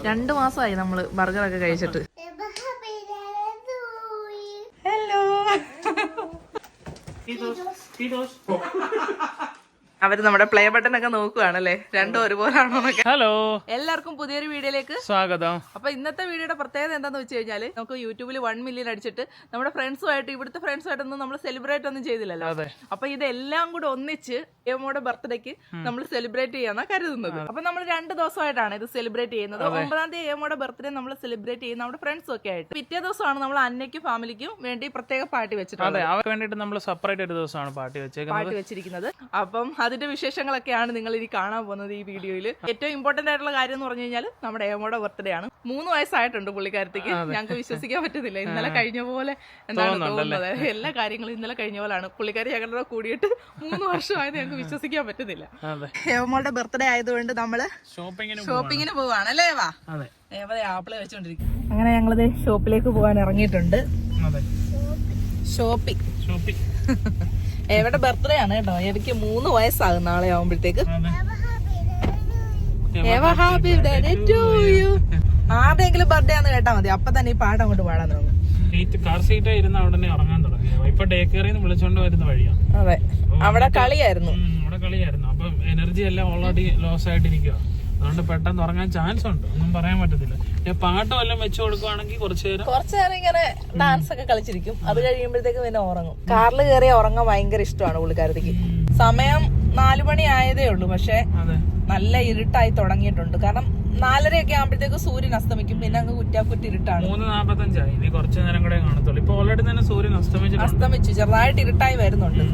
രണ്ടു മാസമായി നമ്മൾ ബർഗറൊക്കെ കഴിച്ചിട്ട്. ഹലോ അവർ നമ്മുടെ പ്ലേ ബട്ടൺ ഒക്കെ നോക്കുവാണല്ലേ? രണ്ടും ഒരുപോലാണോ ഹലോ എല്ലാവർക്കും പുതിയൊരു വീഡിയോയിലേക്ക് സ്വാഗതം. അപ്പൊ ഇന്നത്തെ വീഡിയോയുടെ പ്രത്യേകത എന്താന്ന് വെച്ച് കഴിഞ്ഞാൽ നമുക്ക് യൂട്യൂബിൽ വൺ മില്യൺ അടിച്ചിട്ട് നമ്മുടെ ഫ്രണ്ട്സുമായിട്ട് ഇവിടുത്തെ ഫ്രണ്ട്സുമായിട്ടൊന്നും നമ്മൾ സെലിബ്രേറ്റ് ഒന്നും ചെയ്തില്ലല്ലോ. അപ്പൊ ഇതെല്ലാം കൂടെ ഒന്നിച്ച് എമ്മോടെ ബർത്ത്ഡേക്ക് നമ്മൾ സെലിബ്രേറ്റ് ചെയ്യാന്നാ കരുതുന്നത്. അപ്പൊ നമ്മൾ രണ്ട് ദിവസമായിട്ടാണ് ഇത് സെലിബ്രേറ്റ് ചെയ്യുന്നത്. ഒമ്പതാം തീയതി എമ്മോടെ ബർത്ത്ഡേ നമ്മൾ സെലിബ്രേറ്റ് ചെയ്യുന്ന നമ്മുടെ ഫ്രണ്ട്സും ഒക്കെ ആയിട്ട്. പിറ്റേ ദിവസമാണ് നമ്മൾ അന്നയ്ക്കും ഫാമിലിക്കും വേണ്ടി പ്രത്യേക പാർട്ടി വെച്ചിട്ടുള്ളത്. അവർക്ക് വേണ്ടിയിട്ട് നമ്മൾ സെപ്പറേറ്റ് ഒരു ദിവസമാണ് പാർട്ടി വെച്ചേക്കുന്നത്. പാട്ട് വെച്ചിരിക്കുന്നത്. അപ്പം അതിന്റെ വിശേഷങ്ങളൊക്കെയാണ് നിങ്ങൾ ഇനി കാണാൻ പോകുന്നത് ഈ വീഡിയോയിൽ ഏറ്റവും ഇമ്പോർട്ടന്റ് ആയിട്ടുള്ള കാര്യം എന്ന് പറഞ്ഞു കഴിഞ്ഞാൽ നമ്മുടെ ഏമോടെ ബർത്ത്ഡേ ആണ്. മൂന്ന് വയസ്സായിട്ടുണ്ട് പുള്ളിക്കാരത്തേക്ക്. ഞങ്ങൾക്ക് വിശ്വസിക്കാൻ പറ്റുന്നില്ല. ഇന്നലെ കഴിഞ്ഞ പോലെ എന്താണ് തോന്നുന്നത്? എല്ലാ കാര്യങ്ങളും ഇന്നലെ കഴിഞ്ഞ പോലെയാണ് പുള്ളിക്കാരി ഞങ്ങളുടെ കൂടിയിട്ട് മൂന്ന് വർഷമായത് ഞങ്ങൾക്ക് വിശ്വസിക്കാൻ പറ്റുന്നില്ല. അതെ. ഏമോളുടെ ബർത്ത്ഡേ ആയതുകൊണ്ട് നമ്മൾ ഷോപ്പിങ്ങിന് ഷോപ്പിങ്ങിന് പോവാണ് അല്ലേ വാ? അതെ. ആപ്പിൾ വെച്ചോണ്ടിരിക്കും അങ്ങനെ ഞങ്ങളത് ഷോപ്പിലേക്ക് പോകാൻ ഇറങ്ങിയിട്ടുണ്ട്. അതെ. ഷോപ്പിംഗ് ഷോപ്പിംഗ് എവിടെ ബർത്ത്ഡേ ആണ് കേട്ടോ. എനിക്ക് മൂന്ന് വയസ്സാകും നാളെ ആവുമ്പോഴത്തേക്ക്. ആരുടെങ്കിലും ബർത്ത്ഡേ ആരുടെയെങ്കിലും ആണെന്ന് കേട്ടാ മതി. അപ്പൊ തന്നെ ഈ പാട്ട് അങ്ങോട്ട് പാടാൻ തുടങ്ങും. കാർ സീറ്റ് ഇരുന്ന ഉടനെ ഉറങ്ങാൻ തുടങ്ങി. ഇപ്പൊ ഡേ കെയറിന്ന് വിളിച്ചോണ്ട് വരുന്ന വഴിയാ. അതെ. അവിടെ കളിയായിരുന്നു. കളിയായിരുന്നു. അപ്പൊ എനർജി എല്ലാം ഓൾറെഡി ലോസ് ആയിട്ടിരിക്കുക അതുകൊണ്ട് പെട്ടെന്ന് ഉറങ്ങാൻ ചാൻസ് ഉണ്ട്. ഒന്നും പറയാൻ പറ്റത്തില്ല. പാട്ട് വല്ലതും വെച്ചു കൊടുക്കുവാണെങ്കിൽ കുറച്ചു നേരം. കുറച്ചു നേരം ഇങ്ങനെ ഡാൻസ് ഒക്കെ കളിച്ചിരിക്കും. അത് കഴിയുമ്പോഴത്തേക്ക് പിന്നെ ഉറങ്ങും. കാറിൽ കയറി ഉറങ്ങാൻ ഭയങ്കര ഇഷ്ടമാണ് പുള്ളിക്കാരത്തേക്ക് സമയം നാലു മണി ആയതേ ഉള്ളൂ. പക്ഷെ നല്ല ഇരുട്ടായി തുടങ്ങിയിട്ടുണ്ട്. കാരണം നാലരയൊക്കെ ആകുമ്പോഴത്തേക്ക് സൂര്യൻ അസ്തമിക്കും. പിന്നെ അങ്ങ് കുറ്റാക്കുറ്റി ഇരുട്ടാണ്. മൂന്ന് നാപ്പത്തഞ്ചായി. ഇനി കുറച്ചു നേരം കൂടെ കാണത്തുള്ളൂ. ഇപ്പൊ ഓൾറെഡി തന്നെ സൂര്യൻ അസ്തമിച്ചു അസ്തമിച്ചു. ചെറുതായിട്ട് ഇരുട്ടായി വരുന്നുണ്ട്.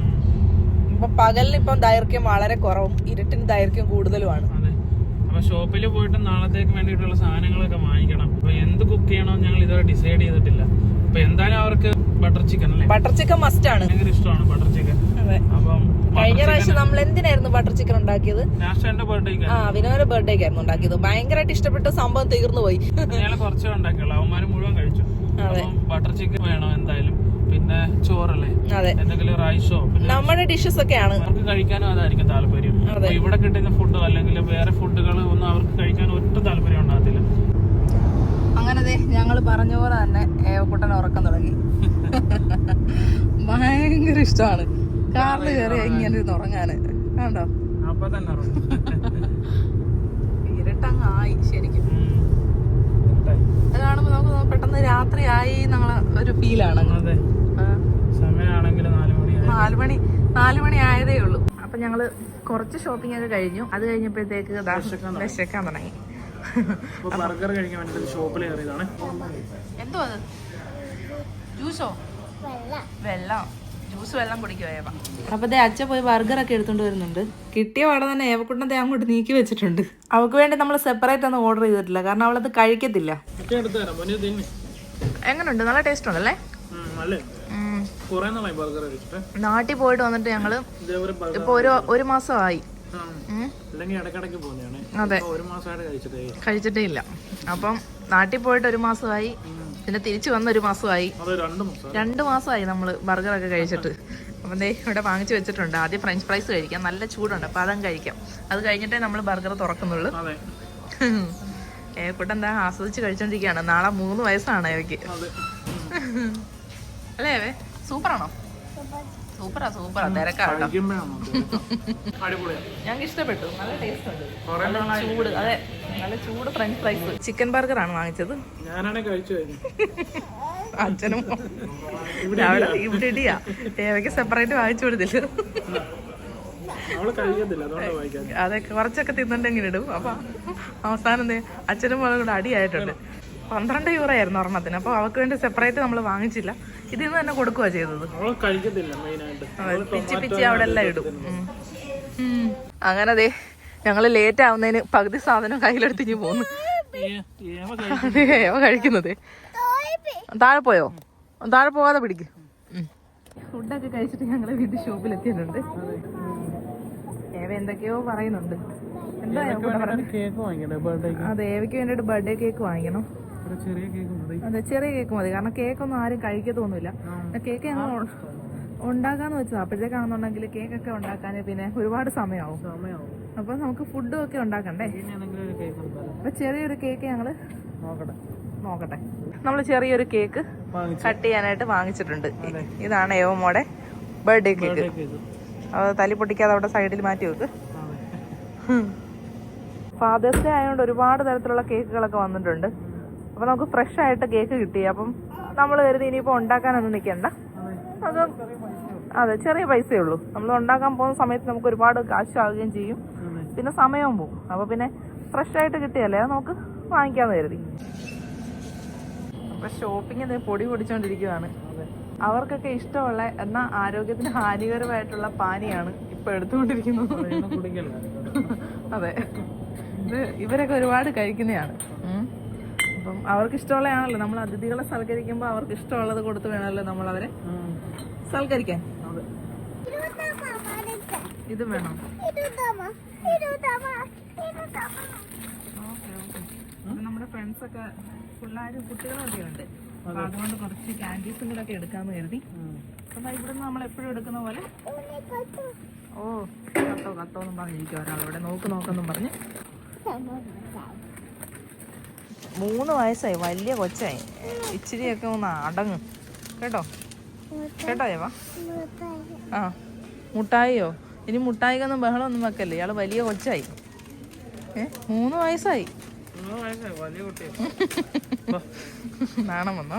ഇപ്പൊ പകലിന് ഇപ്പം ദൈർഘ്യം വളരെ കുറവും. ഇരുട്ടിന് ദൈർഘ്യം കൂടുതലുമാണ്. അതെ അപ്പൊ ഷോപ്പിൽ പോയിട്ട് നാളത്തേക്ക് വേണ്ടിയിട്ടുള്ള സാധനങ്ങളൊക്കെ വാങ്ങിക്കണം. അപ്പോൾ എന്ത് കുക്ക് ചെയ്യണമെന്ന് ഞങ്ങൾ ഇതുവരെ ഡിസൈഡ് ചെയ്തിട്ടില്ല. അപ്പോൾ എന്തായാലും അവർക്ക് ബട്ടർ ചിക്കൻ അല്ലേ? ബട്ടർ ചിക്കൻ മസ്റ്റ് ആണ്. ഭയങ്കര ഇഷ്ടമാണ് ബട്ടർ ചിക്കൻ അപ്പോൾ അപ്പം കഴിഞ്ഞ പ്രാവശ്യം നമ്മൾ എന്തിനായിരുന്നു ബട്ടർ ചിക്കൻ ഉണ്ടാക്കിയത്? ആ വിനോദ ബർത്ത്ഡേക്ക് ആയിരുന്നു ഉണ്ടാക്കിയത്. ഭയങ്കരമായിട്ട് ഇഷ്ടപ്പെട്ട സംഭവം തീർന്നു പോയി. കുറച്ചേ ഉണ്ടാക്കിയുള്ളൂ. അവന്മാര് മുഴുവൻ കഴിച്ചു. ബട്ടർ ചിക്കൻ വേണം എന്തായാലും? പിന്നെ ചോറല്ലേ? അതെ. എന്തെങ്കിലും റൈസോ പിന്നെ നമ്മുടെ ഡിഷസ് ഒക്കെയാണ്. അവർക്ക് കഴിക്കാനും അതായിരിക്കും താല്പര്യം. ഇവിടെ കിട്ടുന്ന ഫുഡോ അല്ലെങ്കിൽ വേറെ ഫുഡുകൾ ഒന്നും അവർക്ക് കഴിക്കാൻ ഒട്ടും താല്പര്യം ഉണ്ടാകത്തില്ല. അങ്ങനെ ഞങ്ങൾ പറഞ്ഞ പോലെ തന്നെ ഏവക്കുട്ടൻ ഉറക്കം തുടങ്ങി. ഭയങ്കര ഇഷ്ടമാണ്. കാറിൽ കയറി ഇങ്ങനെ ഇരുന്ന് ഉറങ്ങാന്. കണ്ടോ? അപ്പൊ തന്നെ ഉറങ്ങും. ഇരുട്ടങ്ങ് ആയി ശരിക്കും. അത് കാണുമ്പോൾ നമുക്ക് പെട്ടെന്ന് രാത്രി ആയി എന്നുള്ള ഒരു ഫീലാണ് അതെ. സമയമാണെങ്കിൽ നാല് മണി നാല് മണി ആയതേ ഉള്ളൂ. അപ്പൊ ഞങ്ങൾ കുറച്ച് ഷോപ്പിംഗ് ഒക്കെ കഴിഞ്ഞു. അത് കഴിഞ്ഞപ്പോഴത്തേക്ക് വിശക്കാൻ തുടങ്ങി. ബർഗർ കഴിക്കാൻ വേണ്ടിട്ട് ഷോപ്പിൽ കയറിയതാണ്. എന്തോ അത്? ജ്യൂസോ? വെള്ളം. ജ്യൂസ് വെള്ളം കുടിക്കുമോ ഏവ. അപ്പൊ ദേ അച്ഛൻ പോയി ബർഗർ ഒക്കെ എടുത്തോണ്ട് വരുന്നുണ്ട്. കിട്ടിയ പാടെ തന്നെ ഏവക്കുട്ടൻ ദേ അങ്ങോട്ട് നീക്കി വെച്ചിട്ടുണ്ട്. അവൾക്ക് വേണ്ടി നമ്മൾ സെപ്പറേറ്റ് ഒന്നും ഓർഡർ ചെയ്തിട്ടില്ല. കാരണം അവളത് കഴിക്കത്തില്ല. എങ്ങനെയുണ്ട് നല്ല ടേസ്റ്റ് ഉണ്ടല്ലേ? നാട്ടിൽ പോയിട്ട് വന്നിട്ട് ഞങ്ങൾ ഇപ്പൊ ഒരു ഒരു മാസമായി. അതെ. കഴിച്ചിട്ടേ ഇല്ല. അപ്പം നാട്ടിൽ പോയിട്ട് ഒരു മാസമായി. പിന്നെ തിരിച്ചു വന്ന ഒരു മാസമായി. രണ്ടു രണ്ട് മാസം രണ്ട് മാസമായി നമ്മൾ ബർഗറൊക്കെ കഴിച്ചിട്ട്. അപ്പം ദേ ഇവിടെ വാങ്ങിച്ചു വെച്ചിട്ടുണ്ട്. ആദ്യം ഫ്രഞ്ച് ഫ്രൈസ് കഴിക്കാം. നല്ല ചൂടുണ്ട്. അപ്പം അതങ്ങ് കഴിക്കാം. അത് കഴിഞ്ഞിട്ടേ നമ്മൾ ബർഗർ തുറക്കുന്നുള്ളൂ. ഏക്കൂട്ടം എന്താ ആസ്വദിച്ച് കഴിച്ചോണ്ടിരിക്കുകയാണ്. നാളെ മൂന്ന് വയസ്സാണ് ഏവയ്ക്ക് അല്ലേ ഏവേ സൂപ്പറാണോ? സൂപ്പറാ സൂപ്പറാ. തിരക്കാട്ടോ ഞങ്ങൾക്ക് ഇഷ്ടപ്പെട്ടു. നല്ല ടേസ്റ്റ് ഉണ്ട്. നല്ല ചൂട്. അതെ നല്ല ചൂട് ഫ്രഞ്ച് ഫ്രൈസ് ചിക്കൻ ബർഗർ ആണ് വാങ്ങിച്ചത്. ഞാനാണ് അച്ഛനും അവിടെ ഇവിടെ ഇടിയാ. ഏവയ്ക്ക് സെപ്പറേറ്റ് വാങ്ങിച്ചു കൊടുത്തില്ല. അതെ കുറച്ചൊക്കെ തിന്നിട്ടെങ്കിലും ഇടും. അപ്പൊ അവസാനം അച്ഛനും മോളും കൂടെ അടിയായിട്ടുണ്ട്. പന്ത്രണ്ട് യൂറോ ആയിരുന്നു ഒരെണ്ണത്തിന്. അപ്പോൾ അവൾക്ക് വേണ്ടി സെപ്പറേറ്റ് നമ്മൾ വാങ്ങിച്ചില്ല. ഇതിൽ നിന്ന് തന്നെ കൊടുക്കുക ചെയ്തത്. അതെ, പിച്ചി പിച്ചി അവിടെ എല്ലാം ഇടും. അങ്ങനെ ദേ ഞങ്ങൾ ലേറ്റ് ആവുന്നതിന് പകുതി സാധനം കയ്യിലെടുത്തിഞ്ഞ് പോന്നു. അതെ ഏവ കഴിക്കുന്നത്? താഴെ പോയോ? താഴെ പോകാതെ പിടിക്ക്. ഫുഡൊക്കെ കഴിച്ചിട്ട് ഞങ്ങൾ വീട്ടിൽ ഷോപ്പിൽ എത്തിയിട്ടുണ്ട് ഏവ എന്തൊക്കെയോ പറയുന്നുണ്ട്. എന്താ അതെ ഏവയ്ക്ക് വേണ്ടിട്ട് ബർത്ത്ഡേ കേക്ക് വാങ്ങിക്കണം. ഒരു ചെറിയ കേക്ക് മതി. അതെ ചെറിയ കേക്ക് മതി. കാരണം കേക്കൊന്നും ആരും കഴിക്കത്തൊന്നുമില്ല. കേക്ക് ഞങ്ങൾ ഉണ്ടാക്കാന്ന് വെച്ചതാ. അപ്പോഴത്തേക്കാണെന്നുണ്ടെങ്കിൽ കേക്കൊക്കെ ഉണ്ടാക്കാൻ പിന്നെ ഒരുപാട് സമയമാവും. അപ്പൊ നമുക്ക് ഫുഡും ഒക്കെ ഉണ്ടാക്കണ്ടേ? അപ്പൊ ചെറിയൊരു കേക്ക് ഞങ്ങൾ നോക്കട്ടെ. നമ്മൾ ചെറിയൊരു കേക്ക് കട്ട് ചെയ്യാനായിട്ട് വാങ്ങിച്ചിട്ടുണ്ട്. ഇതാണ് ഏവമോടെ ബർത്ത്ഡേ കേക്ക് അത് തലി പൊട്ടിക്കാതെ അവിടെ സൈഡിൽ മാറ്റി വെക്ക്. ഫാദേഴ്സ് ഡേ ആയതുകൊണ്ട് ഒരുപാട് തരത്തിലുള്ള കേക്കുകളൊക്കെ വന്നിട്ടുണ്ട്. അപ്പൊ നമുക്ക് ഫ്രഷ് ആയിട്ട് കേക്ക് കിട്ടി. അപ്പം നമ്മൾ കരുതി ഇനിയിപ്പോ ഉണ്ടാക്കാനൊന്നും നിൽക്കണ്ട അത് അതെ ചെറിയ പൈസയേ ഉള്ളൂ. നമ്മൾ ഉണ്ടാക്കാൻ പോകുന്ന സമയത്ത് നമുക്ക് ഒരുപാട് കാശാവുകയും ചെയ്യും. പിന്നെ സമയവും പോകും. അപ്പൊ പിന്നെ ഫ്രഷ് ആയിട്ട് കിട്ടിയല്ലേ? അത് നമുക്ക് വാങ്ങിക്കാന്ന് കരുതി. അപ്പൊ ഷോപ്പിംഗ് പൊടി പൊടിച്ചോണ്ടിരിക്കുവാണ്. അവർക്കൊക്കെ ഇഷ്ടമുള്ള എന്നാൽ ആരോഗ്യത്തിന് ഹാനികരമായിട്ടുള്ള പാനിയാണ് ഇപ്പൊ എടുത്തുകൊണ്ടിരിക്കുന്നത്. അതെ ഇത് ഇവരൊക്കെ ഒരുപാട് കഴിക്കുന്നതാണ്. അപ്പം അവർക്ക് ഇഷ്ടമുള്ളതാണല്ലോ നമ്മൾ അതിഥികളെ സൽക്കരിക്കുമ്പോൾ അവർക്ക് ഇഷ്ടമുള്ളത് കൊടുത്ത് വേണമല്ലോ നമ്മൾ അവരെ സൽക്കരിക്കാൻ. ഇത് ഇതും വേണം നമ്മുടെ ഫ്രണ്ട്സ് ഒക്കെ പിള്ളേരും കുട്ടികളൊക്കെ ഉണ്ട്. അപ്പൊ അതുകൊണ്ട് കുറച്ച് ക്യാൻഡീസും കൂടെ ഒക്കെ എടുക്കാന്ന് കരുതി. അപ്പൊ ഇവിടെ നമ്മൾ എപ്പോഴും എടുക്കുന്ന പോലെ ഓ കത്തോ കത്തോ എന്നും പറഞ്ഞിരിക്കും ഒരാളവിടെ നോക്ക് നോക്കെന്നും പറഞ്ഞ്. മൂന്ന് വയസ്സായി. വലിയ കൊച്ചായി. ഇച്ചിരിയൊക്കെ ഒന്ന് അടങ്ങും. കേട്ടോ? കേട്ടോ ഏവാ ആ. മുട്ടായിയോ? ഇനി മുട്ടായിക്കൊന്നും ബഹളമൊന്നും വെക്കല്ലേ? ഇയാൾ വലിയ കൊച്ചായി. ഏ? മൂന്ന് വയസ്സായി. നാണം വന്നോ?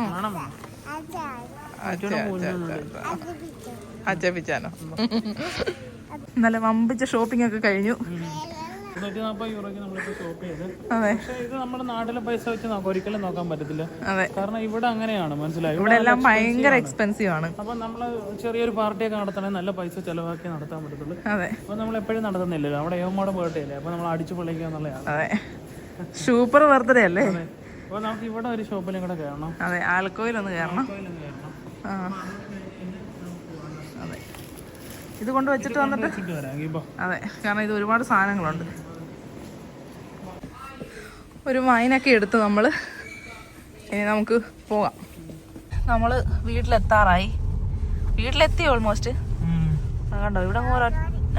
അജപിച്ചാനോ ഇന്നലെ വമ്പിച്ച ഷോപ്പിംഗ് ഒക്കെ കഴിഞ്ഞു. നൂറ്റി നാൽപ്പത് യൂറോയ്ക്ക് നമ്മളിപ്പോൾ ഷോപ്പ് ചെയ്ത്. അതെ. പക്ഷേ ഇത് നമ്മുടെ നാട്ടിലെ പൈസ വെച്ച് നോക്കാം ഒരിക്കലും നോക്കാൻ പറ്റത്തില്ല. അതെ. കാരണം ഇവിടെ അങ്ങനെയാണ് മനസ്സിലായി? ഇവിടെ എല്ലാം ഭയങ്കര എക്സ്പെൻസീവ് ആണ്. അപ്പൊ നമ്മൾ ചെറിയൊരു പാർട്ടിയൊക്കെ നടത്തണമെങ്കിൽ നല്ല പൈസ ചെലവാക്കി നടത്താൻ പറ്റത്തുള്ളൂ. അതെ. അപ്പൊ നമ്മൾ എപ്പോഴും നടത്തുന്നില്ലല്ലോ. അവിടെ ഏവമോടെ ബർത്ത്ഡേ അല്ലേ? അപ്പൊ നമ്മൾ അടിച്ചു പൊള്ളിക്കുക എന്നുള്ളതാണ് അതെ. സൂപ്പർ ബർത്ത്ഡേ അല്ലേ? അപ്പൊ നമുക്ക് ഇവിടെ ഒരു ഷോപ്പിലും കൂടെ കയറണം അതെ കയറണം കോയിലൊന്ന് കയറണം ആ. അതെ ഇത് കൊണ്ട് വെച്ചിട്ട് വന്നിട്ട് അതെ കാരണം ഇത് ഒരുപാട് സാധനങ്ങളുണ്ട്. ഒരു വൈനൊക്കെ എടുത്ത് നമ്മൾ ഇനി നമുക്ക് പോകാം. നമ്മൾ വീട്ടിലെത്താറായി. വീട്ടിലെത്തി ഓൾമോസ്റ്റ് കണ്ടോ ഇവിടെ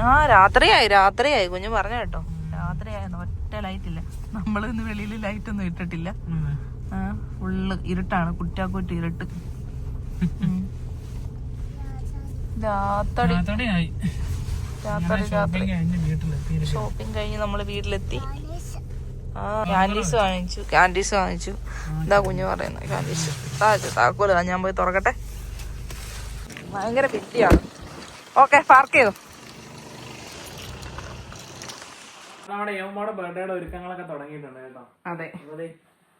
ആ രാത്രിയായി രാത്രിയായി. കുഞ്ഞു പറഞ്ഞു കേട്ടോ. രാത്രിയായിരുന്നു ഒറ്റ ലൈറ്റ് ഇല്ല. നമ്മൾ ഇന്ന് വെളിയിൽ ലൈറ്റ് ഒന്നും ഇട്ടിട്ടില്ല. ആ ഫുള്ള് ഇരുട്ടാണ്. കുറ്റാക്കുറ്റി ഇരുട്ട്. രാത്രി. രാത്രി രാത്രി. ഷോപ്പിംഗ് കഴിഞ്ഞ് നമ്മൾ വീട്ടിലെത്തി. ആ ക്യാൻഡീസ് വാങ്ങിച്ചു. ക്യാൻഡീസ് വാങ്ങിച്ചു. എന്താ കുഞ്ഞു പറയുന്നത് ക്യാൻഡീസ് താക്കോല ഞാൻ പോയി തുറക്കട്ടെ. ഭയങ്കര പിറ്റിയാണ് ഓക്കെ പാർക്ക് ചെയ്തു. നമ്മുടെ ഏവമ്മയുടെ ബർത്ത്ഡേയുടെ ഒരുക്കങ്ങളൊക്കെ തുടങ്ങിയിട്ടുണ്ട് കേട്ടോ അതെ. അതെ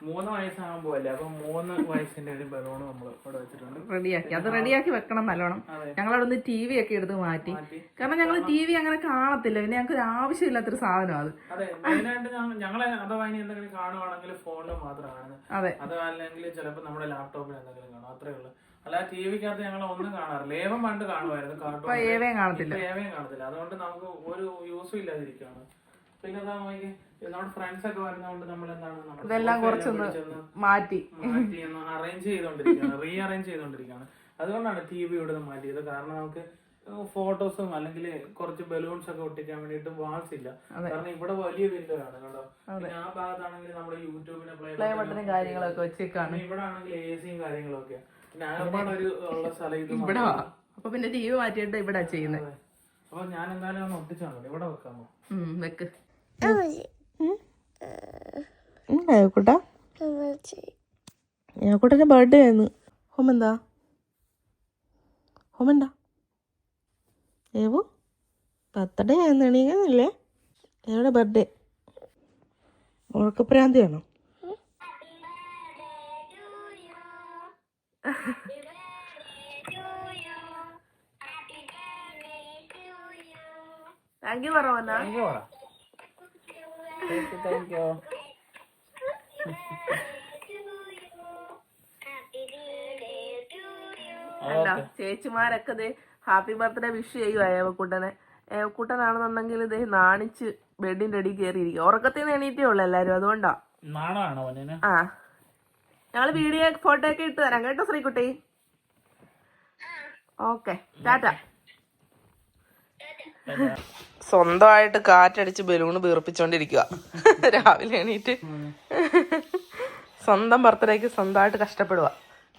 മൂന്ന് വയസ്സാകുമ്പോ അല്ലേ? അപ്പൊ മൂന്ന് വയസ്സിന്റെ ഒരു ബലൂൺ നമ്മൾ ഇവിടെ വെച്ചിട്ടുണ്ട്. റെഡിയാക്കി. അത് റെഡിയാക്കി വെക്കണം നല്ലോണം. ഞങ്ങൾ അവിടെ നിന്ന് ടി വി ഒക്കെ എടുത്ത് മാറ്റി. കാരണം ഞങ്ങൾ ടി വി അങ്ങനെ കാണത്തില്ല. പിന്നെ ഞങ്ങൾക്ക് ഒരു ആവശ്യമില്ലാത്തൊരു സാധനം അത്. അതെ മെയിനായിട്ട് ഞങ്ങളെ അഥവാ ഇനി എന്തെങ്കിലും കാണുവാണെങ്കിൽ ഫോണിൽ മാത്രമാണ് അതെ. അത് അല്ലെങ്കിൽ ചിലപ്പോൾ നമ്മുടെ ലാപ്ടോപ്പിൽ എന്തെങ്കിലും കാണും. അത്രേ ഉള്ളൂ. അല്ലാതെ ടി വിക്കകത്ത് ഞങ്ങൾ ഒന്നും കാണാറില്ല. ഏവം പണ്ട് കാണുമായിരുന്നു കാർട്ടൂൺ കാണത്തില്ല. ഏവയും കാണത്തില്ല. അതുകൊണ്ട് നമുക്ക് ഒരു യൂസും ഇല്ലാതിരിക്കുകയാണ്. പിന്നെ എന്താ നോക്കി നമ്മുടെ ഫ്രണ്ട്സ് ഒക്കെ വരുന്നതുകൊണ്ട് നമ്മൾ എന്താണ് ഇതെല്ലാം കുറച്ചൊന്ന് മാറ്റി. മാറ്റി അറേഞ്ച് ചെയ്തോണ്ടിരിക്കുകയാണ്. റീ അറേഞ്ച് ചെയ്തോണ്ടിരിക്കുകയാണ്. അതുകൊണ്ടാണ് ടി വി ഇവിടെ മാറ്റിയത്. കാരണം നമുക്ക് ഫോട്ടോസും അല്ലെങ്കിൽ കുറച്ച് ബലൂൺസ് ഒക്കെ ഒട്ടിക്കാൻ വേണ്ടിട്ട് വാൾസ് ഇല്ല. കാരണം ഇവിടെ വലിയ വിൻഡോ ആണ് കേട്ടോ. പിന്നെ ആ ഭാഗത്താണെങ്കിൽ നമ്മുടെ യൂട്യൂബിനെ പ്ലേ ബട്ടണും കാര്യങ്ങളൊക്കെ വെച്ചേക്കാണ്. ഇവിടെ ആണെങ്കിൽ എ സിയും കാര്യങ്ങളൊക്കെ. പിന്നെ ആകപ്പാടെ ഒരു ഉള്ള സ്ഥലം ഇത് ഇവിടെ അപ്പൊ പിന്നെ ടി വി മാറ്റിയിട്ട് ഇവിടെ ചെയ്യുന്നത് അപ്പൊ ഞാൻ എന്തായാലും ഒന്ന് ഒട്ടിച്ചാൽ ഇവിടെ വെക്കാമോ? വെക്ക്. ഏക്കൂട്ടാ ഏക്കൂട്ടന്റെ ബർത്ത്ഡേ ആയിരുന്നു. ഹോമെന്താ? ഹോമെന്താ? ഏവോ? ബർത്ത്ഡേ ആയിരുന്നു എണീക്കുന്നില്ലേ എവിടെ ബർത്ത്ഡേ ഉറക്കപ്രാന്തിയാണോ താങ്ക് യു പറഞ്ഞ thank you thank thank you അല്ല ചേച്ചിമാരൊക്കെ ദേ ഹാപ്പി ബർത്ത്ഡേ വിഷ് ചെയ്യുക ഏവക്കൂട്ടനെ. ഏവക്കൂട്ടനാണെന്നുണ്ടെങ്കിൽ ഇതേ നാണിച്ച് ബെഡിന്റെ അടി കയറിയിരിക്കും. ഉറക്കത്തിൽ നിന്ന് എണീറ്റേ ഉള്ളു എല്ലാരും അതുകൊണ്ടാ. ആ. ഞങ്ങൾ വീഡിയോ ഫോട്ടോ ഒക്കെ ഇട്ട് തരാം കേട്ടോ ശ്രീകുട്ടി? ഓക്കെ ടാറ്റ. സ്വന്തമായിട്ട് കാറ്റടിച്ച് ബലൂണ് വീർപ്പിച്ചോണ്ടിരിക്കുക രാവിലെ എണീറ്റ് സ്വന്തം ബർത്ത്ഡേക്ക് സ്വന്തമായിട്ട് കഷ്ടപ്പെടുക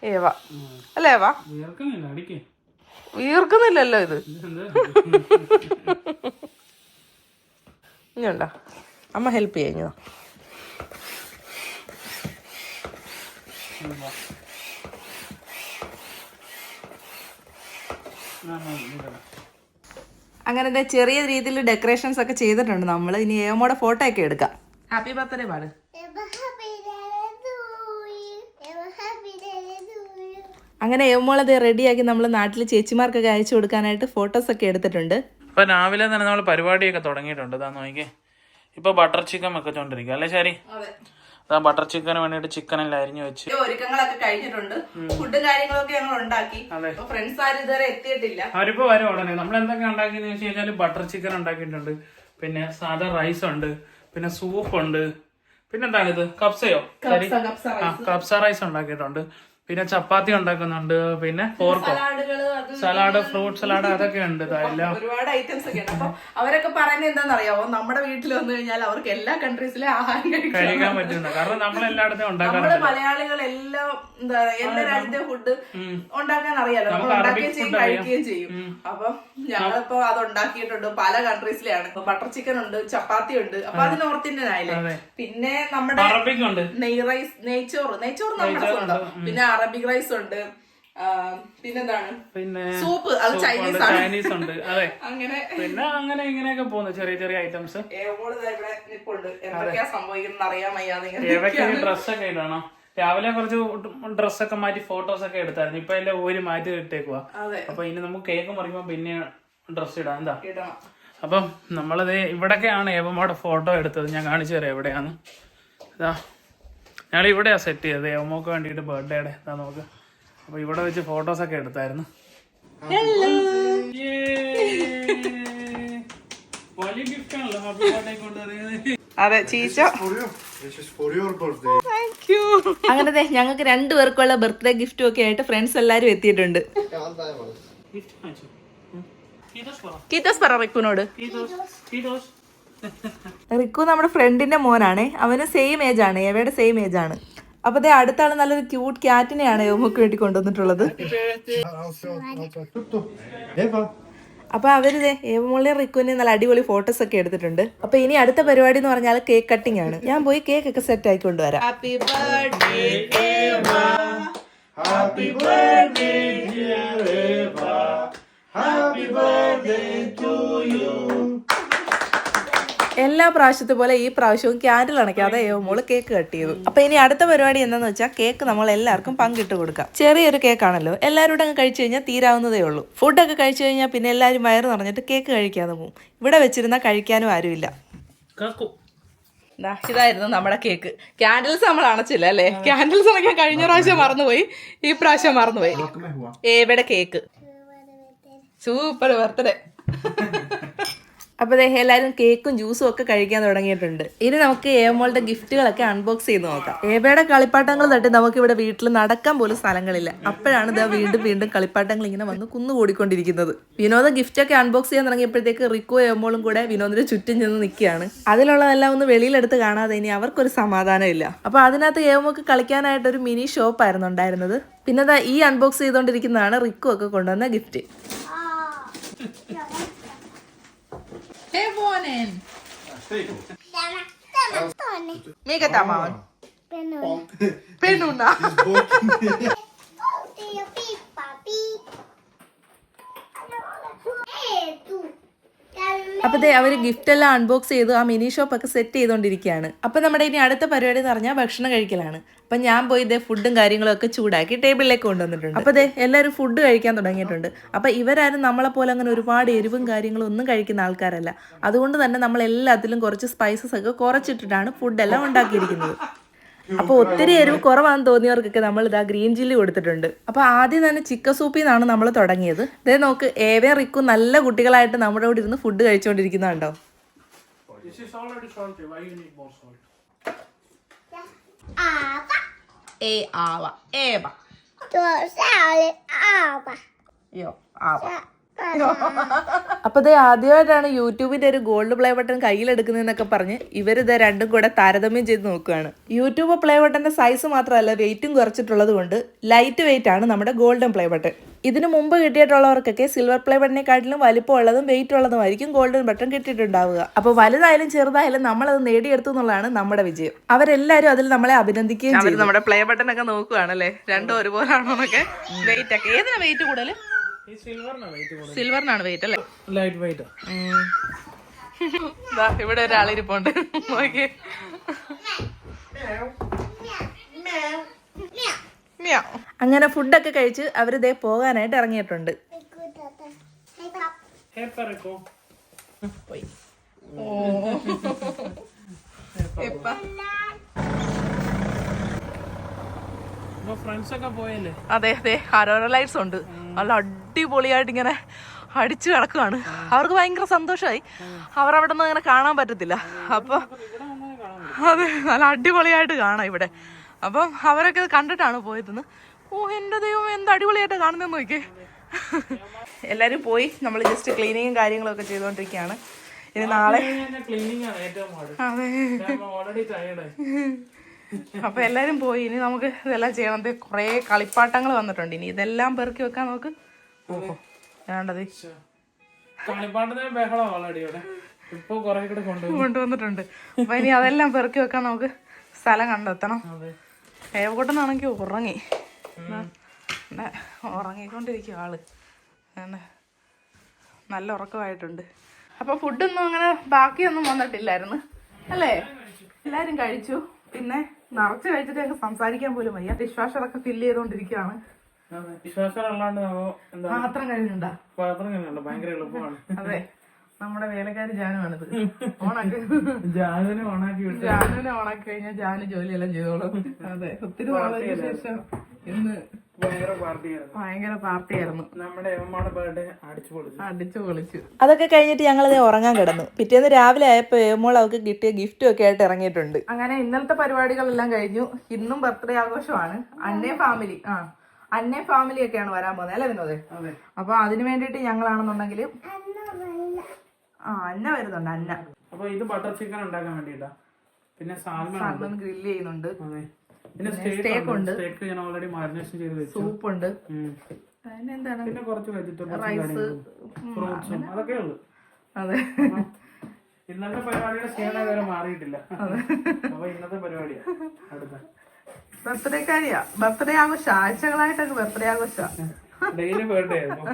ഏവ. അല്ലേ ഏവ? വീർക്കുന്നില്ലല്ലോ ഇത്. ഇനിയുണ്ടോ അമ്മ ഹെൽപ്പ് ചെയ്യുന്നോ അങ്ങനത്തെ ചെറിയ രീതിയിൽ ഡെക്കറേഷൻസ് ഒക്കെ ചെയ്തിട്ടുണ്ട്. നമ്മൾ ഇനി ഏമോടെ ഫോട്ടോ ഒക്കെ എടുക്കാം. ഹാപ്പി ബർത്ത്ഡേ പാട് അങ്ങനെ ഏമോളത് റെഡിയാക്കി നമ്മൾ നാട്ടിൽ ചേച്ചിമാർക്കൊക്കെ അയച്ചു കൊടുക്കാനായിട്ട് ഫോട്ടോസ് ഒക്കെ എടുത്തിട്ടുണ്ട്. ഇപ്പൊ രാവിലെ തന്നെ നമ്മൾ പരിപാടിയൊക്കെ തുടങ്ങിയിട്ടുണ്ട്. ഇതാ നോക്കിക്കേ. ഇപ്പൊ ബട്ടർ ചിക്കൻ വെക്കൊണ്ടിരിക്കുക അല്ലേ ശരി? ബട്ടർ ചിക്കൻ വേണ്ടിയിട്ട് ചിക്കൻ എല്ലാം അരിഞ്ഞു വെച്ച്. ഒരുക്കങ്ങളൊക്കെ കഴിഞ്ഞിട്ടുണ്ട്. ഫുഡും കാര്യങ്ങളൊക്കെ ഞങ്ങൾ ഉണ്ടാക്കി. ഫ്രണ്ട്സ് ആരും ഇതുവരെ എത്തിയിട്ടില്ല. അവരിപ്പോ വരും ഉടനെ നമ്മൾ എന്തൊക്കെ ഉണ്ടാക്കിയെന്ന് വെച്ച് കഴിഞ്ഞാൽ ബട്ടർ ചിക്കൻ ഉണ്ടാക്കിയിട്ടുണ്ട്. പിന്നെ സാധാ റൈസ് ഉണ്ട്. പിന്നെ സൂപ്പ് ഉണ്ട്. പിന്നെന്താണ് ഇത് കപ്സയോ കപ്സ റൈസ് ഉണ്ടാക്കിയിട്ടുണ്ട്. പിന്നെ ചപ്പാത്തി ഉണ്ടാക്കുന്നുണ്ട് പിന്നെ അത് സലാഡ് ഫ്രൂട്ട് സലാഡ് അതൊക്കെ ഉണ്ട് എല്ലാം. ഒരുപാട് ഐറ്റംസ് ഒക്കെ ഉണ്ട്. അപ്പൊ അവരൊക്കെ പറയുന്നത് എന്താണെന്നറിയാമോ നമ്മുടെ വീട്ടിൽ വന്നു കഴിഞ്ഞാൽ അവർക്ക് എല്ലാ കൺട്രീസിലെ ആഹാരം കഴിക്കാൻ പറ്റുന്നു കാരണം നമ്മൾ എല്ലായിടത്തും നമ്മുടെ മലയാളികൾ എല്ലാം എന്താ എല്ലാ രാജ്യത്തെ ഫുഡ് ഉണ്ടാക്കാൻ അറിയാലോ. നമ്മൾ ഉണ്ടാക്കുകയും ചെയ്യും. കഴിക്കുകയും ചെയ്യും. അപ്പം ഞങ്ങളിപ്പോ അത് ഉണ്ടാക്കിയിട്ടുണ്ട്. പല കൺട്രീസിലാണ് ബട്ടർ ചിക്കൻ ഉണ്ട് ചപ്പാത്തി ഉണ്ട്. അപ്പൊ അത് നോർത്ത് ഇന്ത്യൻ ആയില്ലേ? പിന്നെ നമ്മുടെ നെയ് റൈസ് നെയ്ച്ചോറ്. നെയ്ച്ചോറ് നമ്മുടെ സ്വന്തം പിന്നെ അറബിക് റൈസ് ഉണ്ട്. പിന്നെന്താണ്? പിന്നെ സൂപ്പ്. അത് ചൈനീസ് ആണ് ചൈനീസ് ഉണ്ട്. അതെ. അങ്ങനെ. പിന്നെ അങ്ങനെ ഇങ്ങനെയൊക്കെ പോകുന്നു ചെറിയ ചെറിയ ഐറ്റംസ് ഏതൊക്കെ ഡ്രസ്സൊക്കെ ഇടണം? രാവിലെ കുറച്ച് ഡ്രസ്സൊക്കെ മാറ്റി ഫോട്ടോസ് ഒക്കെ എടുത്തായിരുന്നു. ഇപ്പൊ എല്ലാം ഒരു മാറ്റി ഇട്ടേക്കുക അപ്പൊ ഇനി നമുക്ക് കേക്ക് മറിയുമ്പോ പിന്നെ ഡ്രസ് ഇടാം. എന്താ? അപ്പം നമ്മളത് ഇവിടൊക്കെയാണ് ഏവമ്മയുടെ ഫോട്ടോ എടുത്തത്. ഞാൻ കാണിച്ചു തരാം എവിടെയാണ് ഇതാ. ഞങ്ങൾ ഇവിടെയാണ് സെറ്റ് ചെയ്തത്. ഏവമ്മക്ക് വേണ്ടിയിട്ട് ബർത്ത്ഡേയുടെ ഇതാ നോക്ക് അപ്പൊ ഇവിടെ വെച്ച് ഫോട്ടോസ് ഒക്കെ എടുത്തായിരുന്നു! വലിയ ഗിഫ്റ്റ് ആണല്ലോ. ഹാപ്പി ബർത്ത്ഡേ കൊണ്ടുവരുന്നത് അതെ ചീച്ച. അങ്ങനെ ഞങ്ങൾക്ക് രണ്ടുപേർക്കുള്ള ബർത്ത്ഡേ ഗിഫ്റ്റും ഒക്കെ ആയിട്ട് ഫ്രണ്ട്സ് എല്ലാരും എത്തിയിട്ടുണ്ട്. കീതോസ് പറ. കീത്തോസ് പറ റിക്കുനോട് കീതോസ് കീതോസ് റിക്കു നമ്മുടെ ഫ്രണ്ടിന്റെ മോനാണ്. അവന് സെയിം ഏജ് ആണ്. എവയുടെ സെയിം ഏജ് ആണ്. അപ്പൊ ദേ അടുത്താണ് നല്ലൊരു ക്യൂട്ട് ക്യാറ്റിനെയാണ് യോമുക്ക് വേണ്ടി കൊണ്ടുവന്നിട്ടുള്ളത്. അപ്പൊ അവർ ഏവമോളി റിക്കുവിന് നല്ല അടിപൊളി ഫോട്ടോസ് ഒക്കെ എടുത്തിട്ടുണ്ട്. അപ്പൊ ഇനി അടുത്ത പരിപാടി എന്ന് പറഞ്ഞാൽ കേക്ക് കട്ടിംഗ് ആണ്. ഞാൻ പോയി കേക്ക് ഒക്കെ സെറ്റ് ആക്കി കൊണ്ടുവരാം. ഹാപ്പി ബർത്ത്ഡേ ടു birthday, എല്ലാ പ്രാവശ്യത്തെ പോലെ ഈ പ്രാവശ്യവും ക്യാൻഡിൽ അണയ്ക്കാതെ മോൾ കേക്ക് കട്ട് ചെയ്തു. അപ്പൊ ഇനി അടുത്ത പരിപാടി എന്താന്ന് വെച്ചാൽ കേക്ക് നമ്മൾ എല്ലാവർക്കും പങ്കിട്ട് കൊടുക്കാം. ചെറിയൊരു കേക്കാണല്ലോ എല്ലാവരും കൂടെ അങ്ങ് കഴിച്ചു കഴിഞ്ഞാൽ തീരാവുന്നതേ ഉള്ളൂ. ഫുഡൊക്കെ കഴിച്ചു കഴിഞ്ഞാൽ പിന്നെ എല്ലാവരും വയറ് നിറഞ്ഞിട്ട് കേക്ക് കഴിക്കാതെ പോകും ഇവിടെ വെച്ചിരുന്നാൽ കഴിക്കാനും ആരുമില്ല. കാക്കു. ദാ, ഇതായിരുന്നു നമ്മുടെ കേക്ക് ക്യാൻഡിൽസ് നമ്മൾ അണച്ചില്ല അല്ലേ? ക്യാൻഡിൽസ് അണയ്ക്കാൻ കഴിഞ്ഞ പ്രാവശ്യം മറന്നുപോയി. ഈ പ്രാവശ്യം മറന്നുപോയി. ഏവിടെ കേക്ക് സൂപ്പർ ബർത്ത്ഡേ അപ്പൊ ദേ എല്ലാവരും കേക്കും ജ്യൂസും ഒക്കെ കഴിക്കാൻ തുടങ്ങിയിട്ടുണ്ട്. ഇനി നമുക്ക് ഏമോളുടെ ഗിഫ്റ്റുകളൊക്കെ അൺബോക്സ് ചെയ്ത് നോക്കാം. ഏബയുടെ കളിപ്പാട്ടങ്ങൾ തട്ടി നമുക്ക് ഇവിടെ വീട്ടിൽ നടക്കാൻ പോലും സ്ഥലങ്ങളില്ല. അപ്പോഴാണ് ഇതാ വീണ്ടും വീണ്ടും കളിപ്പാട്ടങ്ങൾ ഇങ്ങനെ വന്ന് കുന്നുകൂടിക്കൊണ്ടിരിക്കുന്നത് വിനോദ ഗിഫ്റ്റ് ഒക്കെ അൺബോക്സ് ചെയ്യാൻ തുടങ്ങിയപ്പോഴത്തേക്ക് റിക്കോ ഏമോളും കൂടെ വിനോദിന്റെ ചുറ്റും ചെന്ന് നിൽക്കുകയാണ്. അതിലുള്ളതെല്ലാം ഒന്ന് വെളിയിലെടുത്ത് കാണാതെ ഇനി അവർക്കൊരു സമാധാനം ഇല്ല അപ്പൊ അതിനകത്ത് ഏമോക്ക് കളിക്കാനായിട്ട് ഒരു മിനി ഷോപ്പ് ആയിരുന്നു ഉണ്ടായിരുന്നത്. പിന്നെ ഈ അൺബോക്സ് ചെയ്തുകൊണ്ടിരിക്കുന്നതാണ് റിക്കോ ഒക്കെ കൊണ്ടുവന്ന gift Hevonen. Tämä, tämä. Mikä tämä on? Penuna. Penuna. Siis Oltiin jo അപ്പൊ ദേ അവർ ഗിഫ്റ്റ് എല്ലാം അൺബോക്സ് ചെയ്ത് ആ മിനി ഷോപ്പ് ഒക്കെ സെറ്റ് ചെയ്തുകൊണ്ടിരിക്കുകയാണ് അപ്പൊ നമ്മുടെ ഇനി അടുത്ത പരിപാടി എന്ന് പറഞ്ഞാൽ ഭക്ഷണം കഴിക്കലാണ്. അപ്പൊ ഞാൻ പോയി ഇതേ ഫുഡും കാര്യങ്ങളും ഒക്കെ ചൂടാക്കി ടേബിളിലേക്ക് കൊണ്ടുവന്നിട്ടുണ്ട്. അപ്പൊ ദേ എല്ലാവരും ഫുഡ് കഴിക്കാൻ തുടങ്ങിയിട്ടുണ്ട്. അപ്പൊ ഇവരാരും നമ്മളെ പോലെ അങ്ങനെ ഒരുപാട് എരിവും കാര്യങ്ങളും ഒന്നും കഴിക്കുന്ന ആൾക്കാരല്ല. അതുകൊണ്ട് തന്നെ നമ്മൾ എല്ലാത്തിലും കുറച്ച് സ്പൈസസ് ഒക്കെ കുറച്ചിട്ടിട്ടാണ് ഫുഡെല്ലാം ഉണ്ടാക്കിയിരിക്കുന്നത്. അപ്പൊ ഒത്തിരി എരിവ് കുറവാണെന്ന് തോന്നിയവർക്കൊക്കെ നമ്മൾ ഇതാ ഗ്രീൻ ചില്ലി കൊടുത്തിട്ടുണ്ട്. അപ്പൊ ആദ്യം തന്നെ ചിക്കൻ സൂപ്പിൽ നിന്നാണ് നമ്മൾ തുടങ്ങിയത്. ഇതേ നോക്ക് ഏവേ റിക്കു നല്ല കുട്ടികളായിട്ട് നമ്മുടെ കൂടെ ഇരുന്ന് ഫുഡ് കഴിച്ചുകൊണ്ടിരിക്കുന്നുണ്ടോ This is already salty. Why you need more salt? ഏ ആവ. ഏവ. bà യോ ആവ. അപ്പൊ ഇത് ആദ്യമായിട്ടാണ് യൂട്യൂബിന്റെ ഒരു ഗോൾഡ് പ്ലേ ബട്ടൺ കയ്യിലെടുക്കുന്നതെന്നൊക്കെ പറഞ്ഞ് ഇവരിത് രണ്ടും കൂടെ താരതമ്യം ചെയ്ത് നോക്കുകയാണ് യൂട്യൂബ് പ്ലേ ബട്ടന്റെ സൈസ് മാത്രമല്ല വെയിറ്റും കുറച്ചിട്ടുള്ളത് കൊണ്ട് ലൈറ്റ് വെയിറ്റ് ആണ് നമ്മുടെ ഗോൾഡൻ പ്ലേ ബട്ടൺ ഇതിനു മുമ്പ് കിട്ടിയിട്ടുള്ളവർക്കൊക്കെ സിൽവർ പ്ലേ ബട്ടനെക്കാട്ടിലും വലിപ്പമുള്ളതും വെയിറ്റ് ഉള്ളതുമായിരിക്കും ഗോൾഡൻ ബട്ടൺ കിട്ടിയിട്ടുണ്ടാവുക. അപ്പോൾ വലുതായാലും ചെറുതായാലും നമ്മളത് നേടിയെടുത്തു എന്നുള്ളതാണ് നമ്മുടെ വിജയം. അവരെല്ലാരും അതിൽ നമ്മളെ അഭിനന്ദിക്കുകയും ചെയ്തു. നമ്മുടെ പ്ലേ ബട്ടൺ ഒക്കെ നോക്കുകയാണല്ലേ രണ്ടും ഒരുപോലാണോ എന്നൊക്കെ? വെയിറ്റ് ഒക്കെ. ഏതിനാ വെയിറ്റ് കൂടുതൽ സിൽവറിനാണ് വെയിറ്റ് അല്ലേ? ലൈറ്റ് വെയിറ്റ് ഇവിടെ ഒരാളിരിപ്പുണ്ട്. അങ്ങനെ ഫുഡൊക്കെ കഴിച്ച് അവരിതേ പോകാനായിട്ട് ഇറങ്ങിയിട്ടുണ്ട്. പോയി. പോയി എപ്പ? അപ്പൊ ഫ്രണ്ട്സ് ഒക്കെ പോയല്ലേ അതെ അതെ. ഹരോറ ലൈറ്റ്സ് ഉണ്ട്. നല്ല അടിപൊളിയായിട്ട് ഇങ്ങനെ അടിച്ചു കിടക്കുകയാണ് അവർക്ക് ഭയങ്കര സന്തോഷമായി അവരവിടെ നിന്ന് ഇങ്ങനെ കാണാൻ പറ്റത്തില്ല. അപ്പൊ അതെ നല്ല അടിപൊളിയായിട്ട് കാണാം ഇവിടെ. അപ്പം അവരൊക്കെ ഇത് കണ്ടിട്ടാണ് പോയതെന്ന്. ഓ എന്റെ ദൈവം എന്ത് അടിപൊളിയായിട്ട് കാണുന്നതെന്ന് നോക്കിയേ. എല്ലാവരും പോയി. നമ്മൾ ജസ്റ്റ് ക്ലീനിങ്ങും കാര്യങ്ങളൊക്കെ ചെയ്തുകൊണ്ടിരിക്കുകയാണ് ഇനി നാളെ അതെ. ഓൾറെഡി ടയർഡായി അപ്പൊ എല്ലാരും പോയി. ഇനി നമുക്ക് ഇതെല്ലാം ചെയ്യണം. കുറേ കളിപ്പാട്ടങ്ങൾ വന്നിട്ടുണ്ട്. ഇനി ഇതെല്ലാം പെറുക്കി വെക്കാൻ നമുക്ക് ഓഹോ. വേണ്ടത്. കൊണ്ടുവന്നിട്ടുണ്ട്. അപ്പൊ ഇനി അതെല്ലാം പെറുക്കി വെക്കാൻ നമുക്ക് സ്ഥലം കണ്ടെത്തണം. അതെ. ഏവക്കൂട്ടനാണെങ്കിൽ ഉറങ്ങി. ഉറങ്ങിക്കൊണ്ടിരിക്കും ആൾ. നല്ല ഉറക്കമായിട്ടുണ്ട്. അപ്പൊ ഫുഡൊന്നും അങ്ങനെ ബാക്കിയൊന്നും വന്നിട്ടില്ലായിരുന്നു. അല്ലേ? എല്ലാരും കഴിച്ചു. പിന്നെ നിറച്ച് കഴിച്ചിട്ട് ഞങ്ങൾക്ക് സംസാരിക്കാൻ പോലും വയ്യ. ഡിഷ് വാഷറൊക്കെ ഫില്ല് ചെയ്തോണ്ടിരിക്കുകയാണ് പാത്രം കഴിഞ്ഞുണ്ടാ പാത്രം ഭയങ്കര എളുപ്പമാണ്. അതെ നമ്മുടെ വേലക്കാരി ജാനുവാണിത്. ഓണാക്കി. ജാനുവിനെ ഓണാക്കി ജാനുവിനെ ഓണാക്കി കഴിഞ്ഞാൽ ജാനു ജോലിയെല്ലാം ചെയ്തോളും. അതെ ഒത്തിരി ശേഷം ഇന്ന് ഭയങ്കര പാർട്ടിയായിരുന്നു. നമ്മുടെ അടിച്ചു പൊളിച്ചു. അതൊക്കെ കഴിഞ്ഞിട്ട് ഞങ്ങൾ ഉറങ്ങാൻ കിടന്നു. പിറ്റേന്ന് രാവിലെ ആയപ്പോ ഏമോൾ അവൾക്ക് കിട്ടിയ ഗിഫ്റ്റും ഒക്കെ ആയിട്ട് ഇറങ്ങിയിട്ടുണ്ട്. അങ്ങനെ ഇന്നലത്തെ പരിപാടികളെല്ലാം കഴിഞ്ഞു. ഇന്നും ബർത്ത്ഡേ ആഘോഷമാണ്. അന്നേ ഫാമിലി ആ അന്നേ ഫാമിലി ഒക്കെയാണ് വരാൻ പോകുന്നത്. അല്ലേ വിനോദേ? അതെ. അപ്പൊ അതിന് വേണ്ടിയിട്ട് ഞങ്ങളാണെന്നുണ്ടെങ്കിൽ ആ അന്ന വരുന്നുണ്ട് അന്ന. അപ്പൊ ഇത് ബട്ടർ ചിക്കൻ ഉണ്ടാക്കാൻ വേണ്ടിട്ടാ പിന്നെ സാൽമൺ ഗ്രില്ല് ചെയ്യുന്നുണ്ട്. സ്റ്റേക്ക് ഉണ്ട്. സ്റ്റേക്ക് ഞാൻ ഓൾറെഡി മാരിനേഷൻ ചെയ്ത് വെച്ചു. സൂപ്പ് ഉണ്ട്. പിന്നെ കുറച്ച് വെജിറ്റബിൾസ് റൈസ് ഫ്രൂട്ട്സും അതൊക്കെ ഉള്ളു. അതെ. ഇന്നത്തെ പരിപാടിയുടെ ക്ഷീണം വരെ മാറിയിട്ടില്ല. അപ്പൊ ഇന്നത്തെ പരിപാടിയാ അടുത്ത. ബർത്ത്ഡേക്കാരിയാ ബർത്ത്ഡേ ആഘോഷ. ആഴ്ചകളായിട്ടൊക്കെ ബർത്ത്ഡേ ആഘോഷ. ഡെയിലി ബർത്ത്ഡേ ആയിരുന്നു.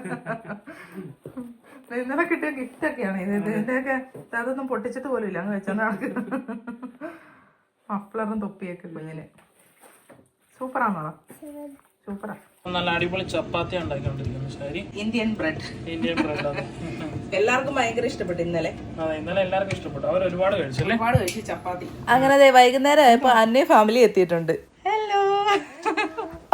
ഇന്നലെ കിട്ടിയ ഗിഫ്റ്റ് ഒക്കെയാണ്. ഇതിന്റെ ഇതിന്റെയൊക്കെ അതൊന്നും പൊട്ടിച്ചിട്ട് പോലും ഇല്ല. അങ്ങ് വെച്ചോണ്ട് നടക്ക്. മഫ്ലറും തൊപ്പിയൊക്കെ കുഞ്ഞിന് സൂപ്പറാണോടാ സൂപ്പറാ. നല്ല അടിപൊളി ചപ്പാത്തി ഉണ്ടാക്കിക്കൊണ്ടിരിക്കുന്നു ശരി. ഇന്ത്യൻ ബ്രെഡ് ഇന്ത്യൻ ബ്രെഡ് അതെ എല്ലാവർക്കും ഭയങ്കര ഇഷ്ടപ്പെട്ടു ഇന്നലെ. അതെ ഇന്നലെ എല്ലാവർക്കും ഇഷ്ടപ്പെട്ടു. അവർ ഒരുപാട് കഴിച്ചല്ലേ ഒരുപാട് കഴിച്ചു ചപ്പാത്തി. അങ്ങനെ ദേ വൈകുന്നേരം ആയപ്പോ അന്നേ ഫാമിലി എത്തിയിട്ടുണ്ട്. ഹലോ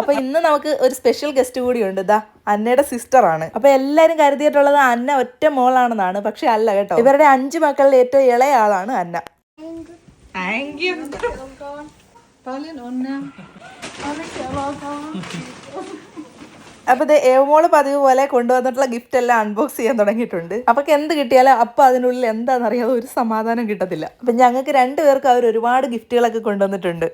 അപ്പൊ ഇന്ന് നമുക്ക് ഒരു സ്പെഷ്യൽ ഗസ്റ്റ് കൂടി ഉണ്ട്. ഇതാ അന്നയുടെ സിസ്റ്റർ ആണ്. അപ്പൊ എല്ലാരും കരുതിയിട്ടുള്ളത് അന്ന ഒറ്റ മോളാണെന്നാണ്. പക്ഷെ അല്ല കേട്ടോ. ഇവരുടെ അഞ്ചു മക്കളിൽ ഏറ്റവും ഇളയ ആളാണ് അന്ന. താങ്ക് യു അപ്പൊ ഏവമോൾ പതിവ് പോലെ കൊണ്ടുവന്നിട്ടുള്ള ഗിഫ്റ്റ് എല്ലാം അൺബോക്സ് ചെയ്യാൻ തുടങ്ങിയിട്ടുണ്ട്. അപ്പൊ എന്ത് കിട്ടിയാലും അപ്പൊ അതിനുള്ളിൽ എന്താണെന്നറിയാതെ ഒരു സമാധാനം കിട്ടത്തില്ല. അപ്പൊ ഞങ്ങൾക്ക് രണ്ടുപേർക്ക് അവർ ഒരുപാട് ഗിഫ്റ്റുകളൊക്കെ കൊണ്ടുവന്നിട്ടുണ്ട്.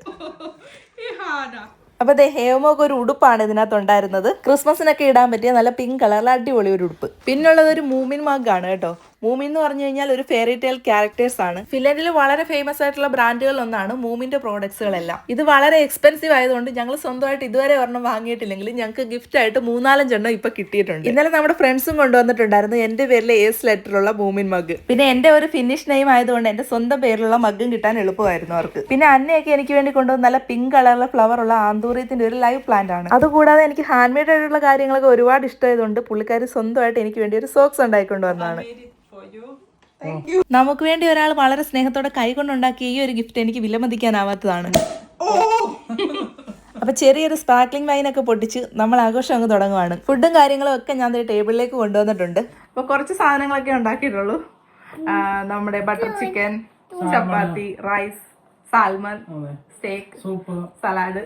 അപ്പൊ ദേ ഹേമോക്ക് ഒരു ഉടുപ്പാണ് ഇതിനകത്ത് ഉണ്ടായിരുന്നത്. ക്രിസ്മസിനൊക്കെ ഇടാൻ പറ്റിയ നല്ല പിങ്ക് കളറിൽ അടിപൊളി ഒരു ഉടുപ്പ്. പിന്നുള്ളത് ഒരു മൂമിൻ മഗ് ആണ് കേട്ടോ. മൂമിൻ എന്ന് പറഞ്ഞു കഴിഞ്ഞാൽ ഒരു ഫെയറി ടെയിൽ ക്യാരക്ടേഴ്സ് ആണ്. ഫിൻലൻഡിൽ വളരെ ഫേമസ് ആയിട്ടുള്ള ബ്രാൻഡുകളിൽ ഒന്നാണ് മൂമിന്റെ പ്രോഡക്ട്സുകളെല്ലാം ഇത് വളരെ എക്സ്പെൻസീവ് ആയതുകൊണ്ട് ഞങ്ങൾ സ്വന്തമായിട്ട് ഇതുവരെ ഒരെണ്ണം വാങ്ങിയിട്ടില്ലെങ്കിലും ഞങ്ങൾക്ക് ഗിഫ്റ്റ് ആയിട്ട് മൂന്നാലഞ്ചെണ്ണം ഇപ്പൊ കിട്ടിയിട്ടുണ്ട്. ഇന്നലെ നമ്മുടെ ഫ്രണ്ട്സും കൊണ്ടുവന്നിട്ടുണ്ടായിരുന്നു എന്റെ പേരിലെ എസ് ലെറ്ററുള്ള മൂമിൻ മഗ് പിന്നെ എന്റെ ഒരു ഫിനിഷ് നെയിം ആയതുകൊണ്ട് എന്റെ സ്വന്തം പേരിലുള്ള മഗ്ഗും കിട്ടാൻ എളുപ്പമായിരുന്നു അവർക്ക്. പിന്നെ അന്നയൊക്കെ എനിക്ക് വേണ്ടി കൊണ്ടുവന്ന നല്ല പിങ്ക് കളറിലെ ഫ്ലവർ ഉള്ള ആന്തൂറിയത്തിന്റെ ഒരു ലൈവ് പ്ലാന്റ് ആണ്. അതുകൂടാതെ എനിക്ക് ഹാൻഡ് മെയ്ഡ് ആയിട്ടുള്ള കാര്യങ്ങളൊക്കെ ഒരുപാട് ഇഷ്ടമായതുകൊണ്ട് പുള്ളിക്കാരി സ്വന്തമായിട്ട് എനിക്ക് വേണ്ടി ഒരു സോക്സ് ഉണ്ടായിക്കൊണ്ട് വന്നതാണ് നമുക്ക് വേണ്ടി ഒരാൾ വളരെ സ്നേഹത്തോടെ കൈകൊണ്ടുണ്ടാക്കിയ ഈ ഒരു ഗിഫ്റ്റ് എനിക്ക് വിലമതിക്കാനാവാത്തതാണ്. അപ്പൊ ചെറിയൊരു സ്പാർക്ലിംഗ് ഒക്കെ പൊട്ടിച്ച് നമ്മൾ ആഘോഷം അങ്ങ് തുടങ്ങുവാണ്. ഫുഡും കാര്യങ്ങളും ഒക്കെ ഞാൻ ദേ ടേബിളിലേക്ക് കൊണ്ടുവന്നിട്ടുണ്ട്. അപ്പൊ കുറച്ച് സാധനങ്ങളൊക്കെ ഉണ്ടാക്കിയിട്ടുള്ളൂ. നമ്മുടെ butter chicken chapati rice salmon steak soup salad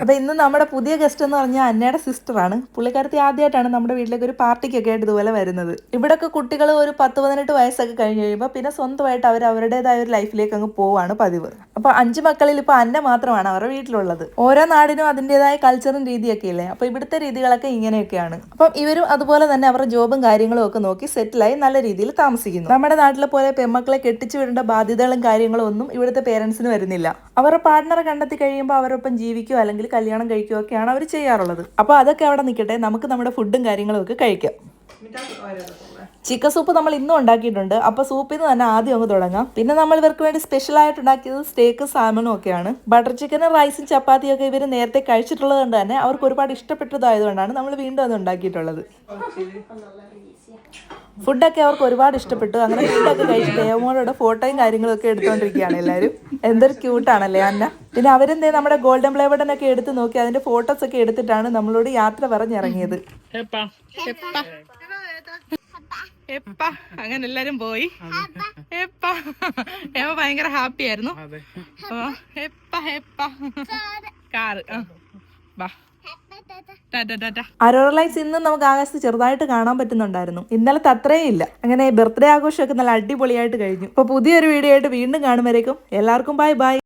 അപ്പൊ ഇന്ന് നമ്മുടെ പുതിയ ഗസ്റ്റ് എന്ന് പറഞ്ഞാൽ അന്നയുടെ സിസ്റ്റർ ആണ്. പുള്ളിക്കാരത്തി ആദ്യമായിട്ടാണ് നമ്മുടെ വീട്ടിലേക്ക് ഒരു പാർട്ടിക്കൊക്കെ ആയിട്ട് ഇതുപോലെ വരുന്നത്. ഇവിടൊക്കെ കുട്ടികൾ ഒരു പത്ത് പതിനെട്ട് വയസ്സൊക്കെ കഴിഞ്ഞ് കഴിയുമ്പോൾ പിന്നെ സ്വന്തമായിട്ട് അവർ അവരുടേതായ ഒരു ലൈഫിലേക്ക് അങ്ങ് പോവാണ് പതിവ്. അപ്പൊ അഞ്ച് മക്കളിൽ ഇപ്പൊ അന്ന മാത്രമാണ് അവരുടെ വീട്ടിലുള്ളത്. ഓരോ നാടിനും അതിന്റെതായ കൾച്ചറും രീതിയൊക്കെ ഇല്ലേ? അപ്പൊ ഇവിടുത്തെ രീതികളൊക്കെ ഇങ്ങനെയൊക്കെയാണ്. അപ്പം ഇവരും അതുപോലെ തന്നെ അവരുടെ ജോബും കാര്യങ്ങളും ഒക്കെ നോക്കി സെറ്റിലായി നല്ല രീതിയിൽ താമസിക്കുന്നു. നമ്മുടെ നാട്ടിലെ പോലെ പെമ്മക്കളെ കെട്ടിച്ചു വിടേണ്ട ബാധ്യതകളും കാര്യങ്ങളും ഒന്നും ഇവിടുത്തെ പേരൻസിന് വരുന്നില്ല. അവരുടെ പാർട്ട്ണറെ കണ്ടെത്തി കഴിയുമ്പോൾ അവരൊപ്പം ജീവിക്കുകയോ അല്ലെങ്കിൽ കല്യാണം കഴിക്കുകയോ ഒക്കെയാണ് അവർ ചെയ്യാറുള്ളത്. അപ്പോൾ അതൊക്കെ അവിടെ നിൽക്കട്ടെ നമുക്ക് നമ്മുടെ ഫുഡും കാര്യങ്ങളും ഒക്കെ കഴിക്കാം. ചിക്കൻ സൂപ്പ് നമ്മൾ ഇന്നും ഉണ്ടാക്കിയിട്ടുണ്ട്. അപ്പോൾ സൂപ്പിൽ നിന്ന് തന്നെ ആദ്യം അങ്ങ് തുടങ്ങാം. പിന്നെ നമ്മൾ ഇവർക്ക് വേണ്ടി സ്പെഷ്യൽ ആയിട്ട് ഉണ്ടാക്കിയത് സ്റ്റേക്ക് സാമണും ഒക്കെയാണ്. ബട്ടർ ചിക്കനും റൈസും ചപ്പാത്തിയും ഒക്കെ ഇവർ നേരത്തെ കഴിച്ചിട്ടുള്ളത് കൊണ്ട് തന്നെ അവർക്ക് ഒരുപാട് ഇഷ്ടപ്പെട്ടതായതുകൊണ്ടാണ് നമ്മൾ വീണ്ടും അത് ഉണ്ടാക്കിയിട്ടുള്ളത്. ഫുഡൊക്കെ അവർക്ക് ഒരുപാട് ഇഷ്ടപ്പെട്ടു. അങ്ങനെ ഫുഡൊക്കെ കഴിച്ചിട്ട് ഏവമോടെ ഫോട്ടോയും കാര്യങ്ങളും ഒക്കെ എടുത്തോണ്ടിരിക്കുകയാണ് എല്ലാവരും എന്തൊരു ക്യൂട്ടാണല്ലേ അന്ന? പിന്നെ അവരെന്തേ നമ്മുടെ ഗോൾഡൻ പ്ലേ ബട്ടൺ ഒക്കെ എടുത്ത് നോക്കി അതിന്റെ ഫോട്ടോസ് ഒക്കെ എടുത്തിട്ടാണ് നമ്മളോട് യാത്ര പറഞ്ഞിറങ്ങിയത്. എപ്പ? അങ്ങനെ എല്ലാരും പോയി. എപ്പ? എപ്പ ഭയങ്കര ഹാപ്പി ആയിരുന്നു. എപ്പ എപ്പ? കാറ്. ടാറ്റ അരോറ ലൈറ്റ്സ് ഇന്ന് നമുക്ക് ആകാശത്ത് ചെറുതായിട്ട് കാണാൻ പറ്റുന്നുണ്ടായിരുന്നു. ഇന്നലത്തെ അത്രയും ഇല്ല. അങ്ങനെ ബർത്ത്ഡേ ആഘോഷമൊക്കെ നല്ല അടിപൊളിയായിട്ട് കഴിഞ്ഞു. അപ്പോൾ പുതിയൊരു വീഡിയോ ആയിട്ട് വീണ്ടും കാണുമ്പോഴേക്കും എല്ലാവർക്കും ബൈ ബൈ